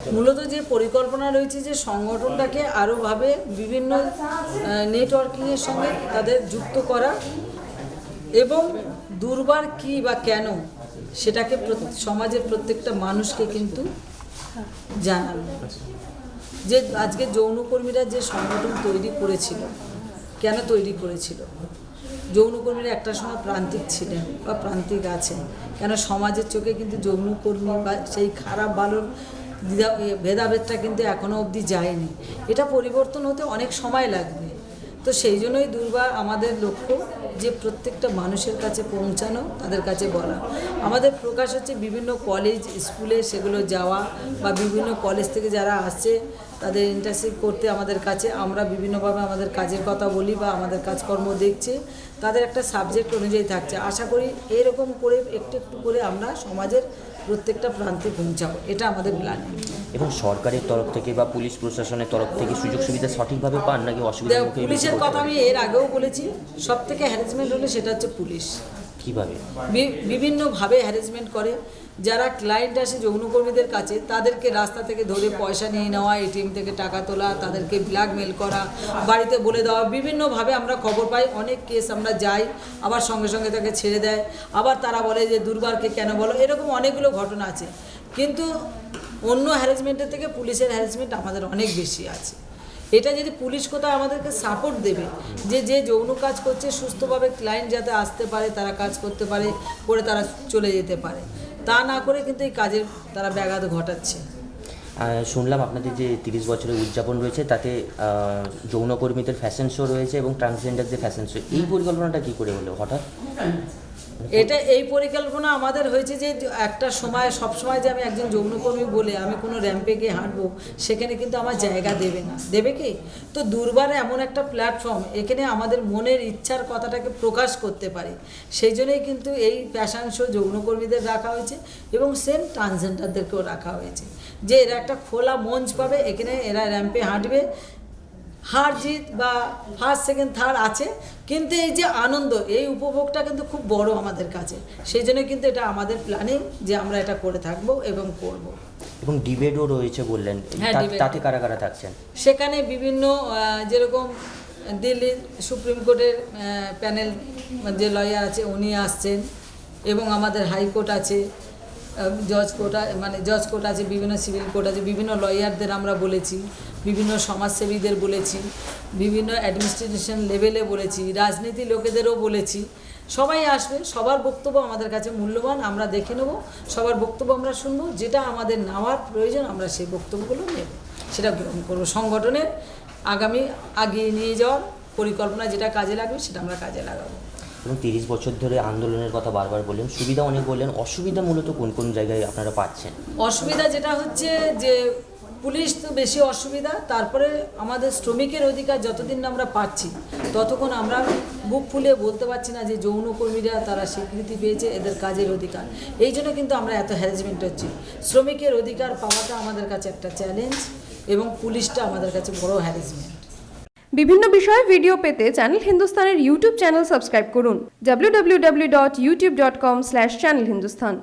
মূলত যে পরিকল্পনা রয়েছে যে সংগঠনটাকে আরোভাবে বিভিন্ন নেটওয়ার্কিংয়ের সঙ্গে তাদের যুক্ত করা এবং দুর্বার কি বা কেন সেটাকে সমাজের প্রত্যেকটা মানুষকে কিন্তু জানানো। যে আজকে যৌনকর্মীরা যে সংগঠন তৈরি করেছিল, কেন তৈরি করেছিল? যৌনকর্মীরা একটা সময় প্রান্তিক ছিলেন বা প্রান্তিক আছেন। কেন সমাজের চোখে কিন্তু যৌনকর্মী বা সেই খারাপ ভালোর দ্বিধা, ভেদাভেদটা কিন্তু এখনও অবধি যায়নি। এটা পরিবর্তন হতে অনেক সময় লাগবে। তো সেই জন্যই দুর্বার আমাদের লক্ষ্য যে প্রত্যেকটা মানুষের কাছে পৌঁছানো তাদের কাছে বলা। আমাদের প্রকাশ হচ্ছে বিভিন্ন কলেজ স্কুলে সেগুলো যাওয়া বা বিভিন্ন কলেজ থেকে যারা আসছে তাদের ইন্টার্নশিপ করতে আমাদের কাছে। আমরা বিভিন্নভাবে আমাদের কাজের কথা বলি বা আমাদের কাজকর্ম দেখছে। তাদের একটা সাবজেক্ট অনুযায়ী থাকছে। আশা করি এরকম করে একটু একটু করে আমরা সমাজের প্রত্যেকটা প্রান্তে পৌঁছাবো। এটা আমাদের প্ল্যান এবং সরকারের তরফ থেকে বা পুলিশ প্রশাসনের তরফ থেকে সুযোগ সুবিধা সঠিকভাবে পান নাকি অসুবিধা পুলিশের কথা আমি এর আগেও বলেছি সব থেকে হ্যারাসমেন্ট হলে সেটা হচ্ছে পুলিশ। কীভাবে? বিভিন্নভাবে হ্যারাসমেন্ট করে। যারা ক্লায়েন্ট আসে যৌনকর্মীদের কাছে তাদেরকে রাস্তা থেকে ধরে পয়সা নিয়ে নেওয়া এটিএম থেকে টাকা তোলা তাদেরকে ব্ল্যাকমেল করা বাড়িতে বলে দেওয়া বিভিন্নভাবে আমরা খবর পাই। অনেক কেস আমরা যাই আবার সঙ্গে সঙ্গে তাকে ছেড়ে দেয়। আবার তারা বলে যে দুর্বারকে কেন বলো? এরকম অনেকগুলো ঘটনা আছে। কিন্তু অন্য হ্যারাসমেন্টের থেকে পুলিশের হ্যারাসমেন্ট আমাদের অনেক বেশি আছে। এটা যদি পুলিশ কোথাও আমাদেরকে সাপোর্ট দেবে, যে যে যৌন কাজ করছে, সুস্থভাবে ক্লায়েন্ট যাতে আসতে পারে, তারা কাজ করতে পারে, করে তারা চলে যেতে পারে, তা না করে কিন্তু এই কাজের তারা ব্যাঘাত ঘটাচ্ছে। শুনলাম আপনাদের যে তিরিশ বছরের উদযাপন রয়েছে, তাতে যৌনকর্মীদের ফ্যাশন শো রয়েছে এবং ট্রান্সজেন্ডার যে ফ্যাশন শো এই পরিকল্পনাটা কী করে হলো হঠাৎ? এটা এই পরিকল্পনা আমাদের হয়েছে যে একটা সময়, সব সময় যে আমি একজন যৌনকর্মী বলে আমি কোনো র্যাম্পে গিয়ে হাঁটবো, সেখানে কিন্তু আমার জায়গা দেবে না। দেবে কি? তো দুর্বার এমন একটা প্ল্যাটফর্ম এখানে আমাদের মনের ইচ্ছার কথাটাকে প্রকাশ করতে পারে। সেই জন্যই কিন্তু এই ফ্যাশন শো যৌনকর্মীদের রাখা হয়েছে এবং সেম ট্রান্সজেন্ডারদেরকেও রাখা হয়েছে। যে এরা একটা খোলা মঞ্চ পাবে, এখানে এরা র্যাম্পে হাঁটবে হার জিত বা ফার্স্ট সেকেন্ড থার্ড আছে। কিন্তু এই যে আনন্দ এই উপভোগটা কিন্তু খুব বড় আমাদের কাছে। সেই জন্য কিন্তু এটা আমাদের প্ল্যানিং যে আমরা এটা করে থাকব এবং করব। এবং ডিবেটও রয়েছে বললেন। হ্যাঁ। তাতে কারা কারা থাকছেন? সেখানে বিভিন্ন যেরকম দিল্লির সুপ্রিম কোর্টের প্যানেল যে লয়ার আছে উনি আসছেন এবং আমাদের হাইকোর্ট আছে জজ কোর্ট মানে জজ কোর্ট আছে বিভিন্ন সিভিল কোর্ট আছে বিভিন্ন লয়ারদের আমরা বলেছি। বিভিন্ন সমাজসেবীদের বলেছি বিভিন্ন অ্যাডমিনিস্ট্রেশন লেভেলে বলেছি রাজনীতি লোকেদেরও বলেছি। সবাই আসবে সবার বক্তব্য আমাদের কাছে মূল্যবান আমরা দেখে নেব সবার বক্তব্য আমরা শুনব যেটা আমাদের নেওয়ার প্রয়োজন আমরা সেই বক্তব্যগুলো নেব। সেটা গ্রহণ করব। সংগঠনের আগামী আগিয়ে নিয়ে যাওয়ার পরিকল্পনা যেটা কাজে লাগবে সেটা আমরা কাজে লাগাবো। এবং তিরিশ বছর ধরে আন্দোলনের কথা বারবার বললেন সুবিধা অনেক বললেন অসুবিধা মূলত কোন কোন জায়গায় আপনারা পাচ্ছেন? অসুবিধা যেটা হচ্ছে যে পুলিশ তো বেশি অসুবিধা, তারপরে আমাদের শ্রমিকের অধিকার যতদিন আমরা পাচ্ছি, ততক্ষণ আমরা বুক ফুলে বলতে পারছি না যে যৌনকর্মীরা তারা স্বীকৃতি পেয়েছে এদের কাজের অধিকার। এই জন্য কিন্তু আমরা এত হ্যারাসমেন্ট হচ্ছি। শ্রমিকের অধিকার পাওয়াটা আমাদের কাছে একটা চ্যালেঞ্জ এবং পুলিশটা আমাদের কাছে বড় হ্যারাসমেন্ট বিভিন্ন বিষয়ে ভিডিও পেতে চ্যানেল হিন্দুস্তানের ইউটিউব চ্যানেল সাবস্ক্রাইব করুন। www.youtube.com/channelhindustan